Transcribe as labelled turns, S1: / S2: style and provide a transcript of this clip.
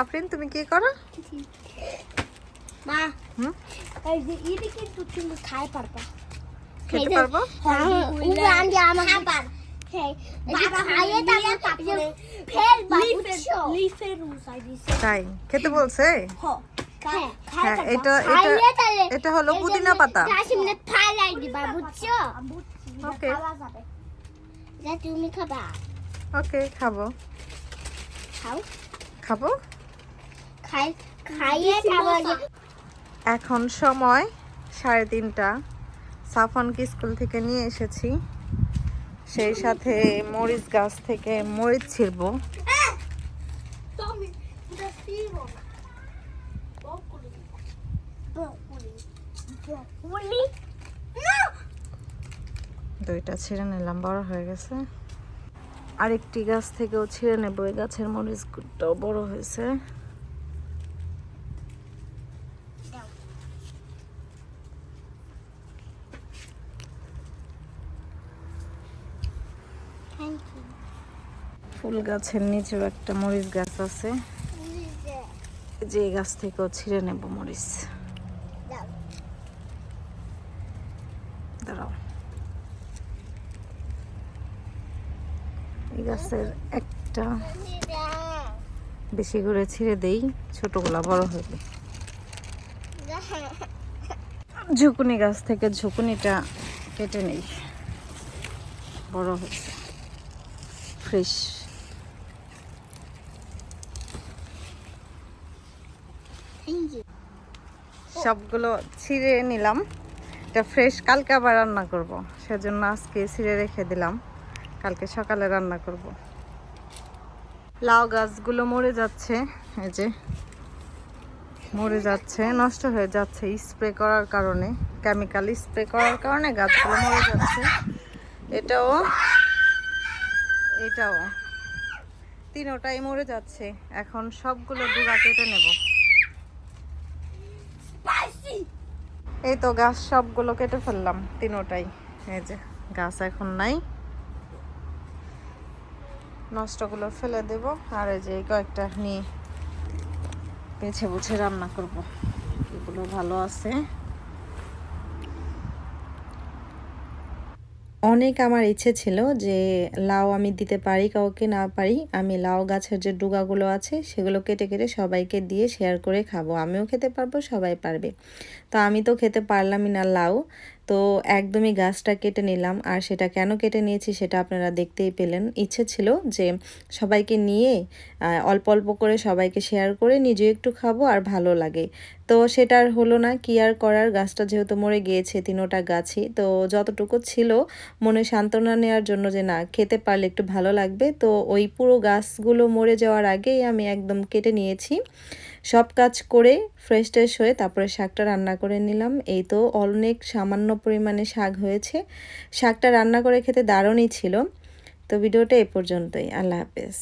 S1: আফরিন তুমি কি করো?
S2: মা
S1: হুম?
S2: এই যে এটা কিন্তু তুমি খাই পারবা।
S1: খেতে পারব?
S2: উড়ান দিয়ে আমার খাবার হ্যাঁ দিছে।
S1: তাই? খেতে বলছে?
S2: হ্যাঁ
S1: হ্যাঁ এটা এটা এটা হলো পুদিনা পাতা। ওকে
S2: যা তুমি খাবা।
S1: ওকে খাব।
S2: খাও।
S1: খাব?
S2: খাই খাইয়ে
S1: এখন সময় সাড়ে তিনটা। সাফনকে স্কুল থেকে নিয়ে এসেছি। সেই সাথে মরিচ গাছ থেকে মরিচ ছিড়বো! দুইটা ছিঁড়ে নিলাম বড় হয়ে গেছে। আরেকটি গাছ থেকেও ছিঁড়ে নেব। এই গাছের মরিচটাও বড় হয়েছে। ফুল গাছের নিচেও একটা মরিচ গাছ আছে। যে গাছ থেকেও ছিঁড়ে নেব মরিচ। দাঁড়াও। এই গাছের একটা বেশি করে ছিঁড়ে দেই ছোটগুলা বড় হবে ঝুকুনি গাছ থেকে ঝুকুনিটা কেটে নেই। বড় হয়েছে। ফ্রেশ। সবগুলো ছিঁড়ে নিলাম। এটা ফ্রেশ কালকে আবার রান্না করব। সেজন্য আজকে ছিঁড়ে রেখে দিলাম। কালকে সকালে রান্না করব। লাউ গাছগুলো মরে যাচ্ছে। এই যে, মরে যাচ্ছে, নষ্ট হয়ে যাচ্ছে স্প্রে করার কারণে। কেমিক্যাল স্প্রে করার কারণে গাছগুলো মরে যাচ্ছে। এটাও এটাও। তিনোটাই মরে যাচ্ছে। এখন সবগুলো ডুবা কেটে নেব। এই তো গাছ সবগুলো কেটে ফেললাম, তিনোটাই। এই যে, গাছ এখন নাই। নষ্টগুলো ফেলে দেব, আর এই যে কয়েকটা নিয়ে পেছে বুছে রান্না করব। এগুলো ভালো আছে। অনেক আমার ইচ্ছে ছিল যে লাউ আমি দিতে পারি, কাউকে না পারি। আমি লাউ গাছের যে ডুগাগুলো আছে, সেগুলো কেটে কেটে সবাইকে দিয়ে শেয়ার করে খাব। আমিও খেতে পারব, সবাই পারবে। তো আমি তো খেতে পারলামই না লাউ। তো একদমই গাছটা কেটে নিলাম। আর সেটা কেন কেটে নিয়েছি সেটা আপনারা দেখতেই পেলেন। ইচ্ছে ছিল যে সবাইকে নিয়ে অল্প অল্প করে সবাইকে শেয়ার করে নিজে একটু খাব আর ভালো লাগে। তো সেটা আর হলো না, কি আর করার? গাছটা যেহেতু মরে গিয়েছে, তিনোটা গাছই। তো যতটুকু ছিল মনে সান্ত্বনা নেওয়ার জন্য যে না, খেতে পারলে একটু ভালো লাগবে। তো ওই পুরো গাছগুলো মরে যাওয়ার আগেই আমি একদম কেটে নিয়েছি। সব কাজ করে ফ্রেশ ট্রেশ হয়ে তারপরে শাকটা রান্না করে নিলাম। এই তো অনেক সামান্য পরিমাণে শাক হয়েছে। শাকটা রান্না করে খেতে দারুণই ছিল। তো ভিডিওটা এ পর্যন্তই। আল্লাহ হাফেজ।